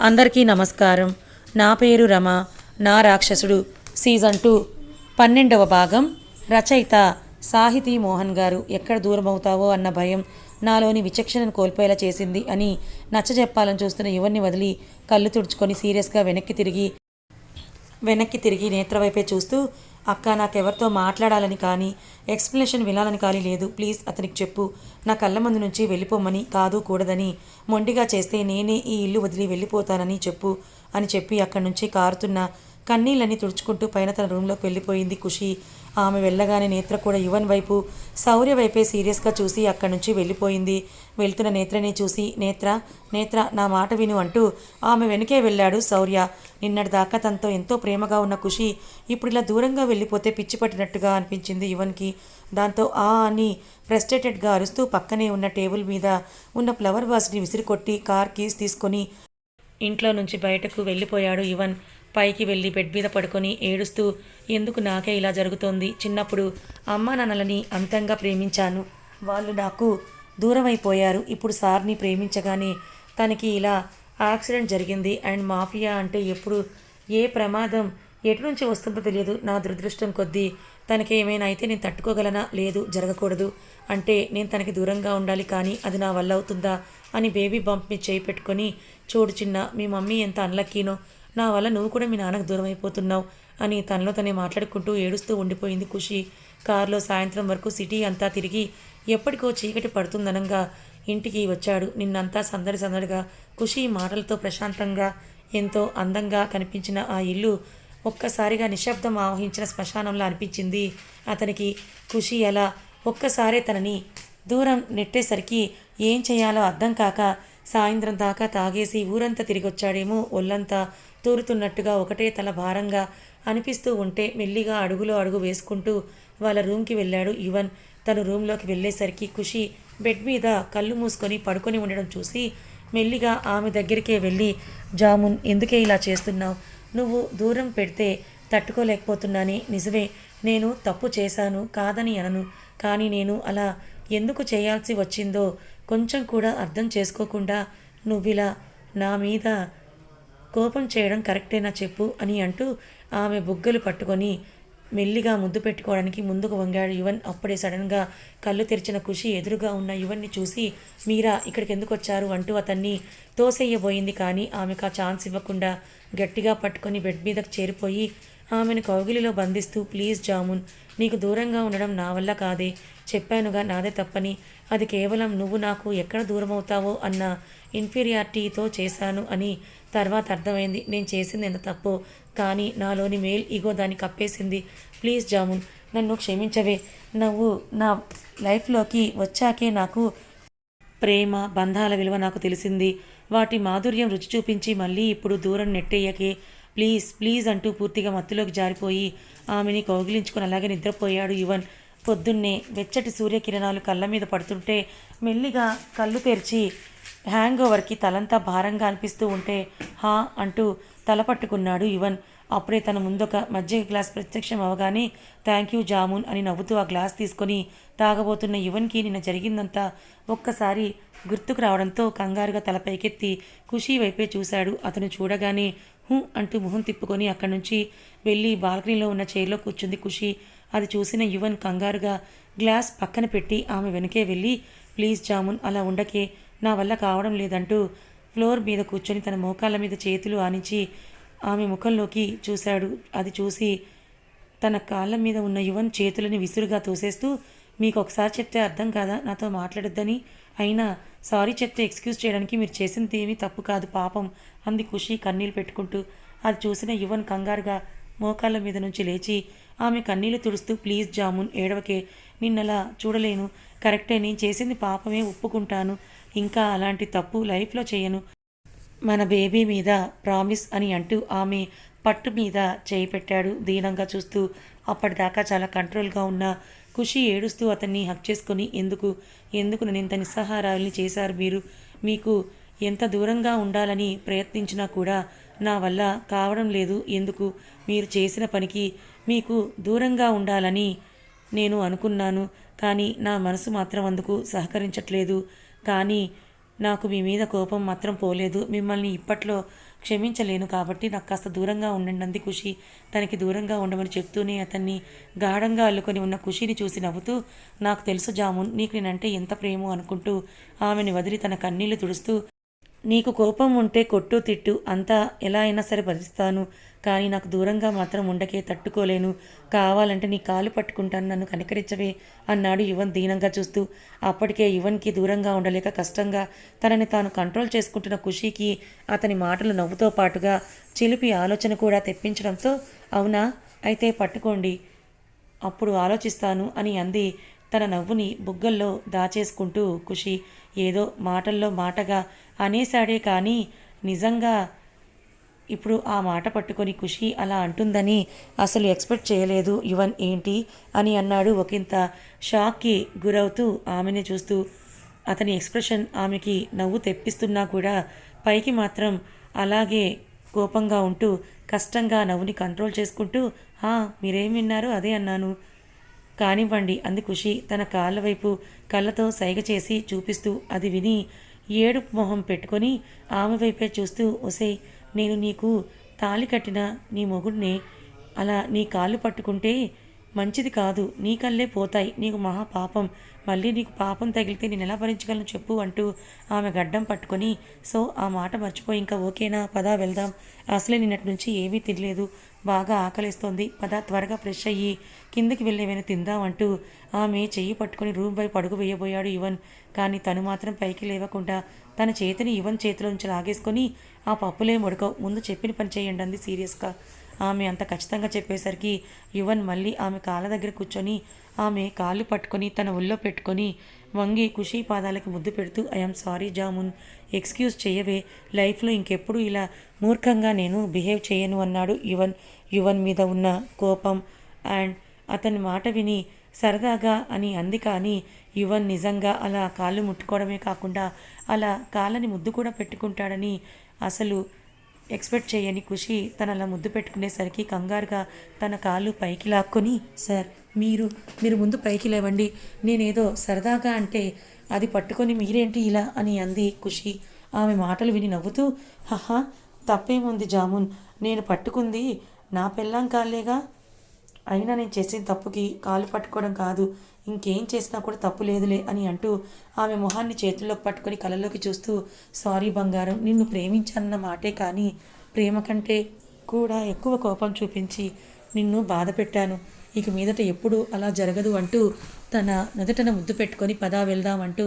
అందరికీ నమస్కారం. నా పేరు రమ. నా రాక్షసుడు. సీజన్ టూ పన్నెండవ భాగం. రచయిత సాహితీ మోహన్ గారు ఎక్కడ దూరం అవుతావో అన్న భయం నాలోని విచక్షణను కోల్పోయేలా చేసింది అని నచ్చజెప్పాలని చూస్తున్న యువన్ని వదిలి కళ్ళు తుడుచుకొని సీరియస్గా వెనక్కి తిరిగి వెనక్కి తిరిగి నేత్రవైపే చూస్తూ అక్క నాకెవరితో మాట్లాడాలని కానీ ఎక్స్ప్లెనేషన్ వినాలని కానీ లేదు. ప్లీజ్ అతనికి చెప్పు. నా కళ్ళ ముందు నుంచి వెళ్ళిపోమని కాదు కూడదని మొండిగా చేస్తే నేనే ఈ ఇల్లు వదిలి వెళ్ళిపోతానని చెప్పు అని చెప్పి అక్కడి నుంచి కారుతున్న కన్నీళ్ళని తుడుచుకుంటూ పైన తన రూమ్లోకి వెళ్ళిపోయింది ఖుషి. ఆమె వెళ్ళగానే నేత్ర కూడా యువన్ వైపు శౌర్య వైపే సీరియస్గా చూసి అక్కడి నుంచి వెళ్ళిపోయింది. వెళ్తున్న నేత్రని చూసి నేత్ర నేత్ర నా మాట విను అంటూ ఆమె వెనుకే వెళ్ళాడు శౌర్య. నిన్నటి దాకా తనతో ఎంతో ప్రేమగా ఉన్న ఖుషి ఇప్పుడు ఇలా దూరంగా వెళ్ళిపోతే పిచ్చి పట్టినట్టుగా అనిపించింది యువన్కి. దాంతో ఆ అని ఫ్రస్ట్రేటెడ్గా అరుస్తూ పక్కనే ఉన్న టేబుల్ మీద ఉన్న ఫ్లవర్ వాస్ని విసిరికొట్టి కార్ కీస్ తీసుకొని ఇంట్లో నుంచి బయటకు వెళ్ళిపోయాడు యువన్. పైకి వెళ్ళి బెడ్ మీద పడుకొని ఏడుస్తూ ఎందుకు నాకే ఇలా జరుగుతోంది? చిన్నప్పుడు అమ్మా నాన్నలని అంతంగా ప్రేమించాను. వాళ్ళు నాకు దూరం అయిపోయారు ఇప్పుడు సార్ని ప్రేమించగానే తనకి ఇలా యాక్సిడెంట్ జరిగింది. అండ్ మాఫియా అంటే ఎప్పుడు ఏ ప్రమాదం ఎటు నుంచి వస్తుందో తెలియదు. నా దురదృష్టం కొద్దీ తనకి ఏమైనా అయితే నేను తట్టుకోగలనా? లేదు జరగకూడదు. అంటే నేను తనకి దూరంగా ఉండాలి కానీ అది నా వల్ల అవుతుందా? అని బేబీ బంప్ మీద చేయి పెట్టుకొని చూడు చిన్న మీ మమ్మీ ఎంత అన్లక్కీనో నా వల్ల నువ్వు కూడా మీ నాన్నకు దూరం అయిపోతున్నావు అని తనలో తనే మాట్లాడుకుంటూ ఏడుస్తూ ఉండిపోయింది ఖుషి. కారులో సాయంత్రం వరకు సిటీ అంతా తిరిగి ఎప్పటికో చీకటి పడుతుందనంగా ఇంటికి వచ్చాడు. నిన్నంతా సందడి సందడిగా ఖుషి మాటలతో ప్రశాంతంగా ఎంతో అందంగా కనిపించిన ఆ ఇల్లు ఒక్కసారిగా నిశ్శబ్దం ఆవహించిన శ్మశానంలో అనిపించింది. అతనికి ఖుషి ఎలా ఒక్కసారే తనని దూరం నెట్టేసరికి ఏం చేయాలో అర్థం కాక సాయంత్రం దాకా తాగేసి ఊరంతా తిరిగొచ్చాడేమో ఒళ్ళంతా తూరుతున్నట్టుగా ఒకటే తల భారంగా అనిపిస్తూ ఉంటే మెల్లిగా అడుగులో అడుగు వేసుకుంటూ వాళ్ళ రూమ్కి వెళ్ళాడు యువన్. తను రూమ్లోకి వెళ్ళేసరికి ఖుషి బెడ్ మీద కళ్ళు మూసుకొని పడుకొని ఉండడం చూసి మెల్లిగా ఆమె దగ్గరికే వెళ్ళి జామున్ ఎందుకే ఇలా చేస్తున్నావు? నువ్వు దూరం పెడితే తట్టుకోలేకపోతున్నానే. నిజమే నేను తప్పు చేశాను కాదని అనను. కానీ నేను అలా ఎందుకు చేయాల్సి వచ్చిందో కొంచెం కూడా అర్థం చేసుకోకుండా నువ్విలా నా మీద కోపం చేయడం కరెక్టేనా చెప్పు అని అంటూ ఆమె బుగ్గలు పట్టుకొని మెల్లిగా ముద్దు పెట్టుకోవడానికి ముందుకు వంగాడు యువన్. అప్పుడే సడన్గా కళ్ళు తెరిచిన ఖుషి ఎదురుగా ఉన్న యువన్ని చూసి మీరా ఇక్కడికి ఎందుకు వచ్చారు అంటూ అతన్ని తోసేయబోయింది కానీ ఆమెకు ఆ ఛాన్స్ ఇవ్వకుండా గట్టిగా పట్టుకొని బెడ్ మీదకు చేరిపోయి ఆమెను కౌగిలిలో బంధిస్తూ ప్లీజ్ జామున్ నీకు దూరంగా ఉండడం నా వల్ల కాదే. చెప్పానుగా నాదే తప్పని. అది కేవలం నువ్వు నాకు ఎక్కడ దూరమవుతావో అన్న ఇన్ఫీరియారిటీతో చేశాను అని తర్వాత అర్థమైంది. నేను చేసింది ఎంత తప్పో. కానీ నాలోని మేల్ ఇగో దాన్ని కప్పేసింది. ప్లీజ్ జామున్ నన్ను క్షమించవే. నువ్వు నా లైఫ్లోకి వచ్చాకే నాకు ప్రేమ బంధాల విలువ నాకు తెలిసింది. వాటి మాధుర్యం రుచి చూపించి మళ్ళీ ఇప్పుడు దూరం నెట్టేయకే. ప్లీజ్ ప్లీజ్ అంటూ పూర్తిగా మత్తులోకి జారిపోయి ఆమెని కౌగిలించుకుని అలాగే నిద్రపోయాడు యువన్. పొద్దున్నే వెచ్చటి సూర్యకిరణాలు కళ్ళ మీద పడుతుంటే మెల్లిగా కళ్ళు తెరిచి హ్యాంగ్ ఓవర్కి తలంతా భారంగా అనిపిస్తూ ఉంటే హా అంటూ తల పట్టుకున్నాడు యువన్. అప్పుడే తన ముందొక మజ్జిగ గ్లాస్ ప్రత్యక్షం అవగానే థ్యాంక్ యూ జామున్ అని నవ్వుతూ ఆ గ్లాస్ తీసుకొని తాగబోతున్న యువన్కి నిన్న జరిగిందంతా ఒక్కసారి గుర్తుకు రావడంతో కంగారుగా తలపైకెత్తి ఖుషీ వైపే చూశాడు. అతను చూడగానే హూ అంటూ మొహం తిప్పుకొని అక్కడి నుంచి వెళ్ళి బాల్కనీలో ఉన్న చైర్లో కూర్చుంది ఖుషి. అది చూసిన యువన్ కంగారుగా గ్లాస్ పక్కన పెట్టి ఆమె వెనకే వెళ్ళి ప్లీజ్ జామున్ అలా ఉండకే నా వల్ల కావడం లేదంటూ ఫ్లోర్ మీద కూర్చొని తన మోకాళ్ళ మీద చేతులు ఆనించి ఆమె ముఖంలోకి చూశాడు. అది చూసి తన కాళ్ళ మీద ఉన్న యువన్ చేతులని విసురుగా తోసేస్తూ మీకు ఒకసారి చెప్తే అర్థం కాదా? నాతో మాట్లాడొద్దని. అయినా సారీ చెప్తే ఎక్స్క్యూజ్ చేయడానికి మీరు చేసింది ఏమీ తప్పు కాదు పాపం అంది ఖుషి కన్నీళ్ళు పెట్టుకుంటూ. అది చూసిన యువన్ కంగారుగా మోకాళ్ళ మీద నుంచి లేచి ఆమె కన్నీళ్ళు తుడుస్తూ ప్లీజ్ జామున్ ఏడవకే నిన్నలా చూడలేను. కరెక్టే నేను చేసింది పాపమే ఒప్పుకుంటాను. ఇంకా అలాంటి తప్పు లైఫ్లో చేయను. మన బేబీ మీద ప్రామిస్ అని అంటూ ఆమె పట్టు మీద చేయి పెట్టాడు దీనంగా చూస్తూ. అప్పటిదాకా చాలా కంట్రోల్గా ఉన్న ఖుషి ఏడుస్తూ అతన్ని హక్ చేసుకొని ఎందుకు? ఎందుకు నేను ఇంత నిస్సహారాల్ని చేశారు మీరు? మీకు ఎంత దూరంగా ఉండాలని ప్రయత్నించినా కూడా నా వల్ల కావడం లేదు. ఎందుకు? మీరు చేసిన పనికి మీకు దూరంగా ఉండాలని నేను అనుకున్నాను. కానీ నా మనసు మాత్రం అందుకు సహకరించట్లేదు. కానీ నాకు మీ మీద కోపం మాత్రం పోలేదు. మిమ్మల్ని ఇప్పట్లో క్షమించలేను కాబట్టి నాకు కాస్త దూరంగా ఉండండి అంది ఖుషి. తనకి దూరంగా ఉండమని చెప్తూనే అతన్ని గాఢంగా అల్లుకొని ఉన్న ఖుషిని చూసి నవ్వుతూ నాకు తెలుసు జామున్ నీకు నేనంటే ఎంత ప్రేమో అనుకుంటూ ఆమెని వదిలి తన కన్నీళ్ళు తుడుస్తూ నీకు కోపం ఉంటే కొట్టు తిట్టు అంతా ఎలా అయినా సరే భరిస్తాను. కానీ నాకు దూరంగా మాత్రం ఉండకే తట్టుకోలేను. కావాలంటే నీ కాలు పట్టుకుంటాను నన్ను కనికరించవే అన్నాడు యువన్ దీనంగా చూస్తూ. అప్పటికే యువన్కి దూరంగా ఉండలేక కష్టంగా తనని తాను కంట్రోల్ చేసుకుంటున్న ఖుషీకి అతని మాటలు నవ్వుతో పాటుగా చిలిపి ఆలోచన కూడా తెప్పించడంతో అవునా? అయితే పట్టుకోండి. అప్పుడు ఆలోచిస్తాను అని అంది. తన నవ్వుని బుగ్గల్లో దాచేసుకుంటూ ఖుషి ఏదో మాటల్లో మాటగా అనేశాడే కానీ నిజంగా ఇప్పుడు ఆ మాట పట్టుకొని ఖుషి అలా అంటుందని అసలు ఎక్స్పెక్ట్ చేయలేదు. యువన్ ఏంటి అని అన్నాడు ఒకంత షాక్కి గురవుతూ ఆమెని చూస్తూ. అతని ఎక్స్ప్రెషన్ ఆమెకి నవ్వు తెప్పిస్తున్నా కూడా పైకి మాత్రం అలాగే కోపంగా ఉంటూ కష్టంగా నవ్వుని కంట్రోల్ చేసుకుంటూ మీరేం విన్నారో? అదే అన్నాను. కానివ్వండి అంది ఖుషి. తన కాళ్ళ వైపు కళ్ళతో సైగ చేసి చూపిస్తూ అది విని ఏడుపు మొహం పెట్టుకొని ఆమె వైపే చూస్తూ ఒసే నేను నీకు తాళి కట్టిన నీ మొగుడిని? అలా నీ కాళ్ళు పట్టుకుంటే మంచిది కాదు. నీ కళ్ళే పోతాయి. నీకు మహా పాపం. మళ్ళీ నీకు పాపం తగిలితే నేను ఎలా భరించగలను చెప్పు అంటూ ఆమె గడ్డం పట్టుకొని సో ఆ మాట మర్చిపోయి ఇంకా ఓకేనా? పదా వెళ్దాం. అసలే నిన్నటి నుంచి ఏమీ తినలేదు. బాగా ఆకలిస్తోంది. పదా త్వరగా ఫ్రెష్ అయ్యి కిందకి వెళ్ళేవైనా తిందాం అంటూ ఆమె చెయ్యి పట్టుకొని రూమ్ వైపు అడుగు వేయబోయాడు యువన్ కానీ తను మాత్రం పైకి లేవకుండా తన చేతిని యువన్ చేతిలో నుంచి లాగేసుకొని ఆ పప్పులేం ఉడకవు ముందు చెప్పిన పని చేయండి అంది సీరియస్గా. ఆమె అంత ఖచ్చితంగా చెప్పేసరికి యువన్ మళ్ళీ ఆమె కాళ్ళ దగ్గర కూర్చొని ఆమె కాళ్ళు పట్టుకొని తన ఒళ్ళో పెట్టుకొని వంగి ఖుషీ పాదాలకు ముద్దు పెడుతూ ఐఎమ్ సారీ జామున్ ఎక్స్క్యూజ్ చేయవే లైఫ్లో ఇంకెప్పుడు ఇలా మూర్ఖంగా నేను బిహేవ్ చేయను అన్నాడు యువన్. యువన్ మీద ఉన్న కోపం అండ్ అతని మాట విని సరదాగా అని అంది కానీ యువన్ నిజంగా అలా కాళ్ళు ముట్టుకోవడమే కాకుండా అలా కాళ్ళని ముద్దు కూడా పెట్టుకుంటాడని అసలు ఎక్స్పెక్ట్ చేయని ఖుషి తనలా ముద్దు పెట్టుకునేసరికి కంగారుగా తన కాళ్ళు పైకి లాక్కొని సార్ మీరు మీరు ముందు పైకి లేవండి. నేనేదో సరదాగా అంటే అది పట్టుకొని మీరేంటి ఇలా? అని అంది ఖుషి. ఆమె మాటలు విని నవ్వుతూ హహా తప్పేముంది జామున్? నేను పట్టుకుంది నా పెళ్ళాం కాలేగా అయినా నేను చేసిన తప్పుకి కాలు పట్టుకోవడం కాదు. ఇంకేం చేసినా కూడా తప్పు లేదులే అని అంటూ ఆమె మొహాన్ని చేతుల్లోకి పట్టుకొని కళ్ళలోకి చూస్తూ సారీ బంగారం నిన్ను ప్రేమించానన్న మాటే కానీ ప్రేమ కంటే కూడా ఎక్కువ కోపం చూపించి నిన్ను బాధ పెట్టాను. ఇక మీదట ఎప్పుడు అలా జరగదు అంటూ తన నుదుటన ముద్దు పెట్టుకొని పదా వెళ్దాం అంటూ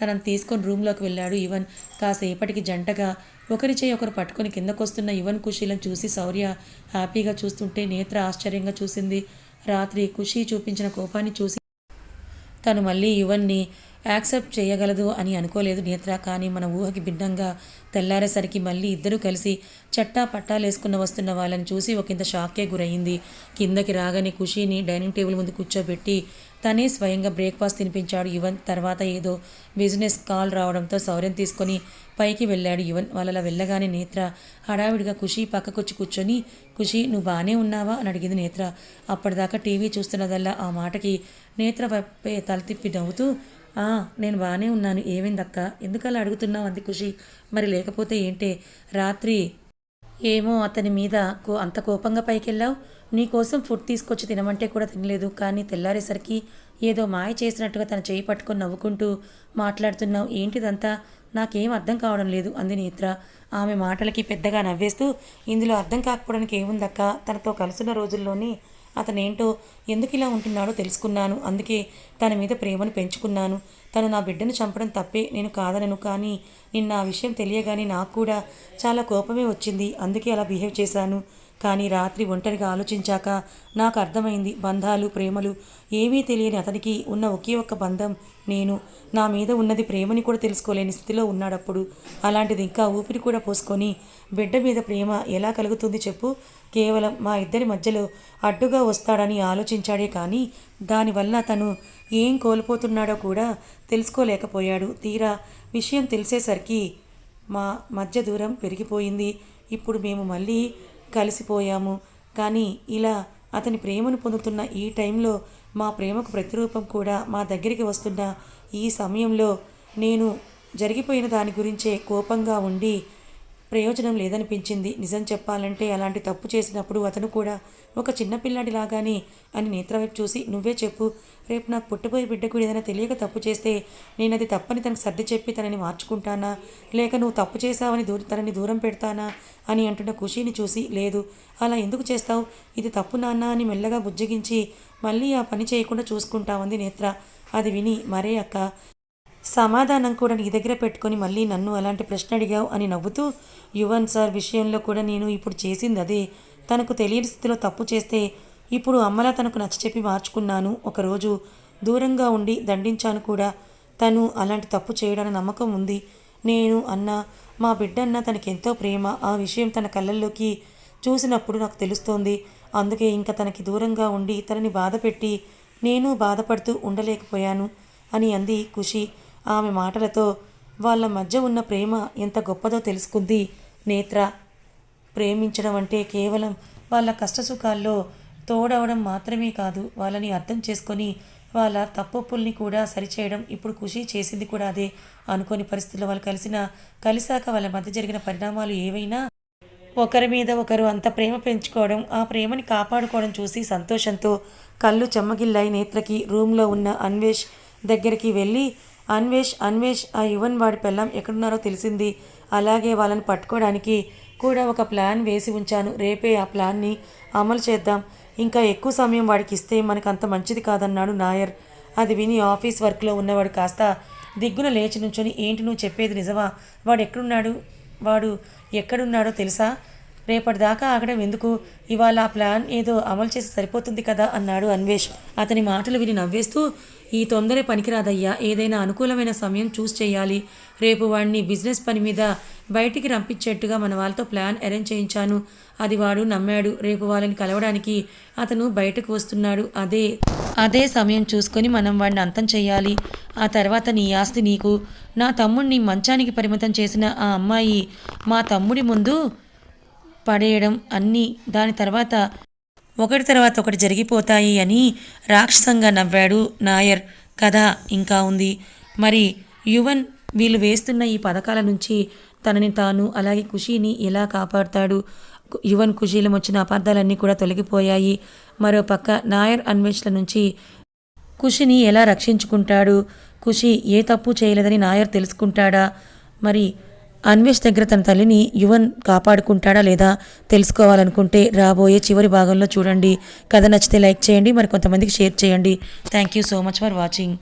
తనను తీసుకొని రూమ్లోకి వెళ్ళాడు ఈవన్. కాసేపటికి జంటగా ఒకరి చేయి ఒకరు పట్టుకొని కిందకొస్తున్న యువన్ కుషీలను చూసి శౌర్య హ్యాపీగా చూస్తుంటే నేత్ర ఆశ్చర్యంగా చూసింది. రాత్రి ఖుషీ చూపించిన కోపాన్ని చూసి తను మళ్ళీ యువన్ని యాక్సెప్ట్ చేయగలదు అని అనుకోలేదు నేత్ర కానీ మన ఊహకి భిన్నంగా తెల్లారేసరికి మళ్ళీ ఇద్దరూ కలిసి చట్టా పట్టాలేసుకున్న వస్తున్న వాళ్ళని చూసి ఒకంత షాక్కే గురయ్యింది కిందకి రాగానే ఖుషీని డైనింగ్ టేబుల్ ముందు కూర్చోబెట్టి తనే స్వయంగా బ్రేక్ఫాస్ట్ తినిపించాడు యువన్. తర్వాత ఏదో బిజినెస్ కాల్ రావడంతో శౌర్యం తీసుకొని పైకి వెళ్ళాడు యువన్. వాళ్ళలా వెళ్ళగానే నేత్ర హడావిడిగా ఖుషి పక్కకొచ్చి కూర్చొని ఖుషి నువ్వు బాగానే ఉన్నావా? అని అడిగింది నేత్ర. అప్పటిదాకా టీవీ చూస్తున్నదల్లా ఆ మాటకి నేత్ర వైపే తల తిప్పి నవ్వుతూ "ఆ, నేను బాగానే ఉన్నాను. ఏమైందక్క? ఎందుకలా అడుగుతున్నావు? అంది ఖుషి. మరి లేకపోతే ఏంటే? రాత్రి ఏమో అతని మీద కో అంత కోపంగా పైకెళ్ళావు? నీకోసం ఫుడ్ తీసుకొచ్చి తినమంటే కూడా తినలేదు. కానీ తెల్లారేసరికి ఏదో మాయ చేసినట్టుగా తన చేయి పట్టుకొని నవ్వుకుంటూ మాట్లాడుతున్నావు. ఏంటిదంతా? నాకేం అర్థం కావడం లేదు అంది నేత్ర. ఆమె మాటలకి పెద్దగా నవ్వేస్తూ ఇందులో అర్థం కాకపోవడానికి ఏముందక్క? తనతో కలుసున్న రోజుల్లోనే అతనేంటో ఎందుకు ఇలా ఉంటున్నాడో తెలుసుకున్నాను. అందుకే తన మీద ప్రేమను పెంచుకున్నాను. తను నా బిడ్డను చంపడం తప్పే నేను కాదనను. కానీ నిన్న ఆ విషయం తెలియగానే నాకు కూడా చాలా కోపమే వచ్చింది. అందుకే అలా బిహేవ్ చేశాను. కానీ రాత్రి ఒంటరిగా ఆలోచించాక నాకు అర్థమైంది బంధాలు ప్రేమలు. ఏమీ తెలియని అతనికి ఉన్న ఒకే ఒక్క బంధం నేను. నా మీద ఉన్నది ప్రేమని కూడా తెలుసుకోలేని స్థితిలో ఉన్నాడప్పుడు. అలాంటిది ఇంకా ఊపిరి కూడా పోసుకొని బిడ్డ మీద ప్రేమ ఎలా కలుగుతుంది చెప్పు? కేవలం మా ఇద్దరి మధ్యలో అడ్డుగా వస్తాడని ఆలోచించాడే కానీ దానివల్ల తను ఏం కోల్పోతున్నాడో కూడా తెలుసుకోలేకపోయాడు. తీరా విషయం తెలిసేసరికి మా మధ్య దూరం పెరిగిపోయింది. ఇప్పుడు మేము మళ్ళీ కలిసిపోయాము. కానీ ఇలా అతని ప్రేమను పొందుతున్న ఈ టైంలో మా ప్రేమకు ప్రతిరూపం కూడా మా దగ్గరికి వస్తున్న ఈ సమయంలో నేను జరిగిపోయిన దాని గురించే కోపంగా ఉండి ప్రయోజనం లేదనిపించింది. నిజం చెప్పాలంటే అలాంటి తప్పు చేసినప్పుడు అతను కూడా ఒక చిన్నపిల్లాడిలాగానే అని నేత్ర వైపు చూసి నువ్వే చెప్పు. రేపు నాకు పుట్టబోయే బిడ్డకు ఏదైనా తెలియక తప్పు చేస్తే నేను అది తప్పని తనకు సర్ది చెప్పి తనని మార్చుకుంటానా? లేక నువ్వు తప్పు చేశావని దూర తనని దూరం పెడతానా? అని అంటున్న ఖుషీని చూసి లేదు. అలా ఎందుకు చేస్తావు? ఇది తప్పు నాన్న అని మెల్లగా బుజ్జగించి మళ్ళీ ఆ పని చేయకుండా చూసుకుంటామంది నేత్ర. అది విని మరే అక్క సమాధానం కూడా నీ దగ్గర పెట్టుకొని మళ్ళీ నన్ను అలాంటి ప్రశ్న అడిగావు అని నవ్వుతూ యువన్ సార్ విషయంలో కూడా నేను ఇప్పుడు చేసింది అదే. తనకు తెలియని స్థితిలో తప్పు చేస్తే ఇప్పుడు అమ్మలా తనకు నచ్చచెప్పి మార్చుకున్నాను. ఒకరోజు దూరంగా ఉండి దండించాను కూడా. తను అలాంటి తప్పు చేయడానికి నమ్మకం ఉంది. నేను అన్న మా బిడ్డన్న తనకెంతో ప్రేమ. ఆ విషయం తన కళ్ళల్లోకి చూసినప్పుడు నాకు తెలుస్తోంది. అందుకే ఇంకా తనకి దూరంగా ఉండి తనని బాధపెట్టి నేను బాధపడుతూ ఉండలేకపోయాను అని అంది ఖుషి. ఆమె మాటలతో వాళ్ళ మధ్య ఉన్న ప్రేమ ఎంత గొప్పదో తెలుసుకుంది నేత్ర. ప్రేమించడం అంటే కేవలం వాళ్ళ కష్టసుఖాల్లో తోడవడం మాత్రమే కాదు వాళ్ళని అర్థం చేసుకొని వాళ్ళ తప్పుల్ని కూడా సరిచేయడం ఇప్పుడు ఖుషి చేసింది కూడా అదే అనుకోని పరిస్థితుల్లో వాళ్ళు కలిసిన కలిసాక వాళ్ళ మధ్య జరిగిన పరిణామాలు ఏవైనా ఒకరి మీద ఒకరు అంత ప్రేమ పెంచుకోవడం ఆ ప్రేమని కాపాడుకోవడం చూసి సంతోషంతో కళ్ళు చెమ్మగిల్లాయి నేత్రకి. రూమ్లో ఉన్న అన్వేష్ దగ్గరికి వెళ్ళి అన్వేష్ అన్వేష్ ఆ యువన్ వాడి పెళ్ళం ఎక్కడున్నారో తెలిసింది. అలాగే వాళ్ళని పట్టుకోవడానికి కూడా ఒక ప్లాన్ వేసి ఉంచాను. రేపే ఆ ప్లాన్ని అమలు చేద్దాం. ఇంకా ఎక్కువ సమయం వాడికి ఇస్తే మనకు అంత మంచిది కాదన్నాడు నాయర్. అది విని ఆఫీస్ వర్క్లో ఉన్నవాడు కాస్త దిగ్గున లేచి నుంచొని ఏంటి నువ్వు చెప్పేది నిజమా? వాడు ఎక్కడున్నాడు? వాడు ఎక్కడున్నాడో తెలుసా? రేపటిదాకా ఆగడం ఎందుకు? ఇవాళ ఆ ప్లాన్ ఏదో అమలు చేసి సరిపోతుంది కదా అన్నాడు అన్వేష్. అతని మాటలు విని నవ్వేస్తూ ఈ తొందరే పనికిరాదయ్యా ఏదైనా అనుకూలమైన సమయం చూస్ చేయాలి. రేపు వాడిని బిజినెస్ పని మీద బయటికి రంపించేట్టుగా మన వాళ్ళతో ప్లాన్ అరేంజ్ చేయించాను. అది వాడు నమ్మాడు. రేపు వాళ్ళని కలవడానికి అతను బయటకు వస్తున్నాడు. అదే అదే సమయం చూసుకొని మనం వాడిని అంతం చేయాలి. ఆ తర్వాత నీ ఆస్తి నీకు. నా తమ్ముడిని మంచానికి పరిమితం చేసిన ఆ అమ్మాయి మా తమ్ముడి ముందు పడేయడం అన్నీ దాని తర్వాత ఒకటి తర్వాత ఒకటి జరిగిపోతాయి అని రాక్షసంగా నవ్వాడు నాయర్. కథ ఇంకా ఉంది. మరి యువన్ వీళ్ళు వేస్తున్న ఈ పథకాల నుంచి తనని తాను అలాగే ఖుషీని ఎలా కాపాడుతాడు? యువన్ ఖుషీలం వచ్చిన అపార్థాలన్నీ కూడా తొలగిపోయాయి. మరోపక్క నాయర్ అన్వేషణ నుంచి ఖుషిని ఎలా రక్షించుకుంటాడు? ఖుషి ఏ తప్పు చేయలేదని నాయర్ తెలుసుకుంటాడా? మరి అన్వేష్ దగ్గర తన తల్లిని యువన్ కాపాడుకుంటాడా లేదా తెలుసుకోవాలనుకుంటే రాబోయే చివరి భాగంలో చూడండి. కథ నచ్చితే లైక్ చేయండి మరి కొంతమందికి షేర్ చేయండి. Thank you so much for watching